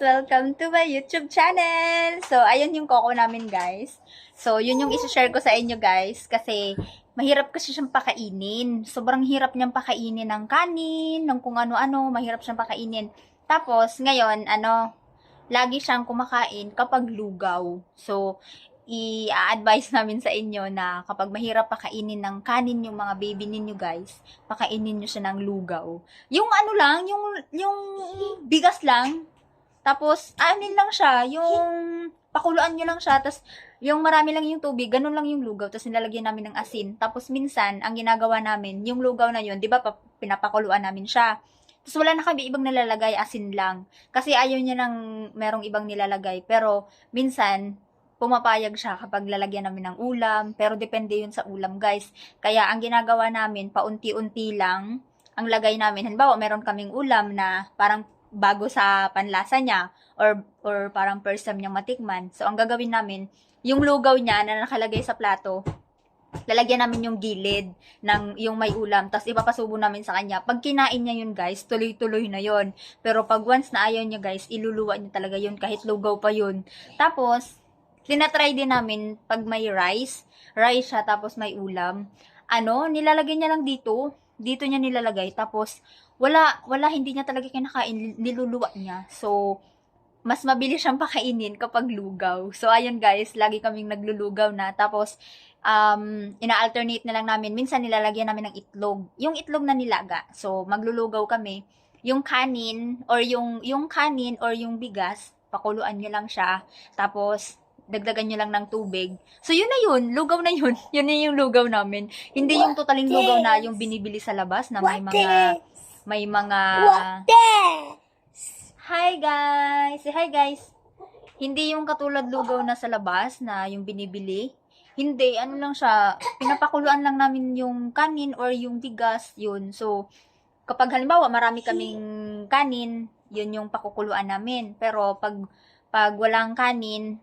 Welcome to my YouTube channel! So, ayun yung koko namin, guys. So, yun yung isi-share ko sa inyo, guys. Kasi, mahirap kasi siyang pakainin. Sobrang hirap niyang pakainin ng kanin, ng kung ano-ano. Mahirap siyang pakainin. Tapos, ngayon, ano, lagi siyang kumakain kapag lugaw. So, i-advise namin sa inyo na kapag mahirap pakainin ng kanin yung mga baby ninyo guys, pakainin nyo siya ng lugaw. Yung ano lang, yung, yung bigas lang, tapos, anin lang siya, yung pakuluan nyo lang siya, tapos yung marami lang yung tubig, ganun lang yung lugaw, tapos nilalagyan namin ng asin. Tapos minsan, ang ginagawa namin, yung lugaw na yun, di ba, pa- pinapakuluan namin siya. Tapos wala na kami ibang nilalagay, asin lang. Kasi ayaw niya ng merong ibang nilalagay. Pero, minsan, pumapayag siya kapag lalagyan namin ng ulam, pero depende yun sa ulam, guys. Kaya ang ginagawa namin, paunti-unti lang ang lagay namin. Halimbawa, meron kaming ulam na parang bago sa panlasa niya or or parang first time niyang matikman. So, ang gagawin namin, yung lugaw niya na nakalagay sa plato, lalagyan namin yung gilid ng yung may ulam, tapos ipapasubo namin sa kanya. Pag kinain niya yun, guys, tuloy-tuloy na yun. Pero pag once na ayaw niya, guys, iluluwa niya talaga yun kahit lugaw pa yun. Tapos, tinatry din namin pag may rice, rice siya tapos may ulam. Ano, nilalagay niya lang dito, dito niya nilalagay tapos wala wala hindi niya talaga kinakain, niluluwa niya. So mas mabilis siyang pakainin kapag lugaw. So ayun guys, lagi kaming naglulugaw na tapos um ina-alternate na lang namin. Minsan nilalagyan namin ng itlog. Yung itlog na nilaga. So maglulugaw kami. Yung kanin or yung yung kanin or yung bigas, pakuluan niyo lang siya. Tapos dagdagan nyo lang ng tubig. So, yun na yun. Lugaw na yun. Yun na yung lugaw namin. Hindi yung totaling lugaw na yung binibili sa labas na may mga, may mga, hi guys! Say hi guys! Hindi yung katulad lugaw na sa labas na yung binibili. Hindi, ano lang siya, pinapakuluan lang namin yung kanin or yung bigas, yun. So, kapag halimbawa marami kaming kanin, yun yung pakukuluan namin. Pero pag pag walang kanin,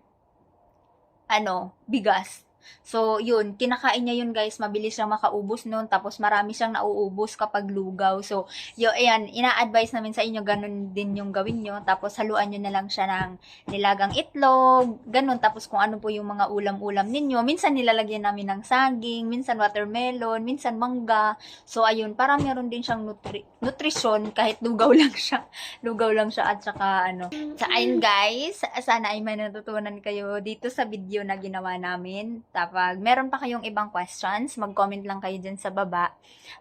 ano, bigas. So, yun, kinakain niya yun guys, mabilis siyang makaubos nun, tapos marami siyang nauubos kapag lugaw. So, yun, ayan, ina-advise namin sa inyo, ganun din yung gawin nyo, tapos haluan nyo na lang siya ng nilagang itlog, ganun, tapos kung ano po yung mga ulam-ulam ninyo. Minsan nilalagyan namin ng saging, minsan watermelon, minsan mangga. So, ayun, para meron din siyang nutri- nutrition, kahit lugaw lang siya. lugaw lang siya at saka ano. So, ayun guys, sana ay may natutunan kayo dito sa video na ginawa namin. Kapag meron pa kayong ibang questions, mag-comment lang kayo dyan sa baba.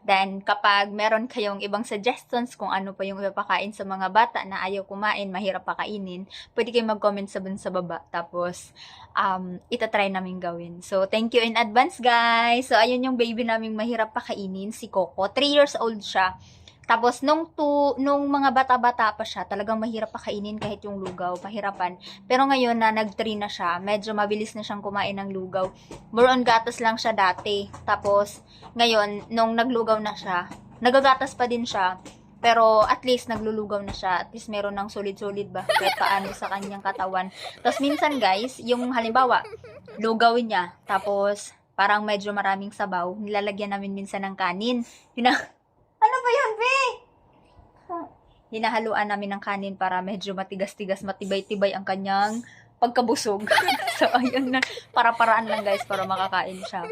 Then, kapag meron kayong ibang suggestions kung ano pa yung ipapakain sa mga bata na ayaw kumain, mahirap pakainin, pwede kayong mag-comment sa sa baba. Tapos, um, itatry namin gawin. So, thank you in advance, guys. So, ayun yung baby naming mahirap pakainin, si Coco. 3 years old siya. Tapos, nung, tu, nung mga bata-bata pa siya, talagang mahirap pakainin kahit yung lugaw, pahirapan. Pero ngayon na nag-3 na siya, medyo mabilis na siyang kumain ng lugaw. More on gatas lang siya dati. Tapos, ngayon, nung naglugaw na siya, nagagatas pa din siya. Pero at least naglulugaw na siya. At least meron ng solid-solid ba kahit paano sa kanyang katawan. Tapos minsan guys, yung halimbawa, lugawin niya. Tapos parang medyo maraming sabaw. Nilalagyan namin minsan ng kanin. Hina ano ba Be? Hinahaluan namin ng kanin para medyo matigas-tigas, matibay-tibay ang kanyang pagkabusog. so, ayun na. Para-paraan lang, guys, para makakain siya.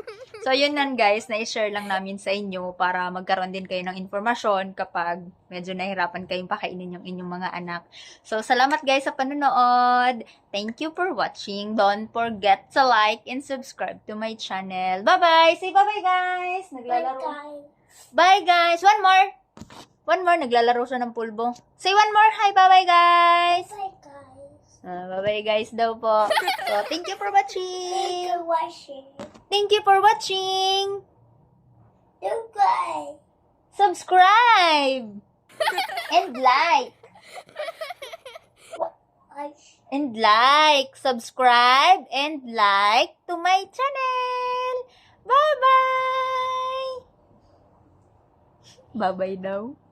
So, ayun nan, guys, na-share lang namin sa inyo para magkaroon din kayo ng informasyon kapag medyo nahirapan kayong pakainin yung inyong mga anak. So, salamat, guys, sa panonood. Thank you for watching. Don't forget to like and subscribe to my channel. Bye-bye! Say bye-bye, guys! Naglalaro. Bye, guys! One more! One more, naglalaro siya ng pulbo. Say one more, hi, bye-bye, guys! Bye guys. Ah, bye-bye, guys, daw po. So, thank you for Thank watching! you watching. Thank you for watching! Goodbye. Subscribe! and like! And like! Subscribe and like to my channel! Bye-bye! Bye-bye daw.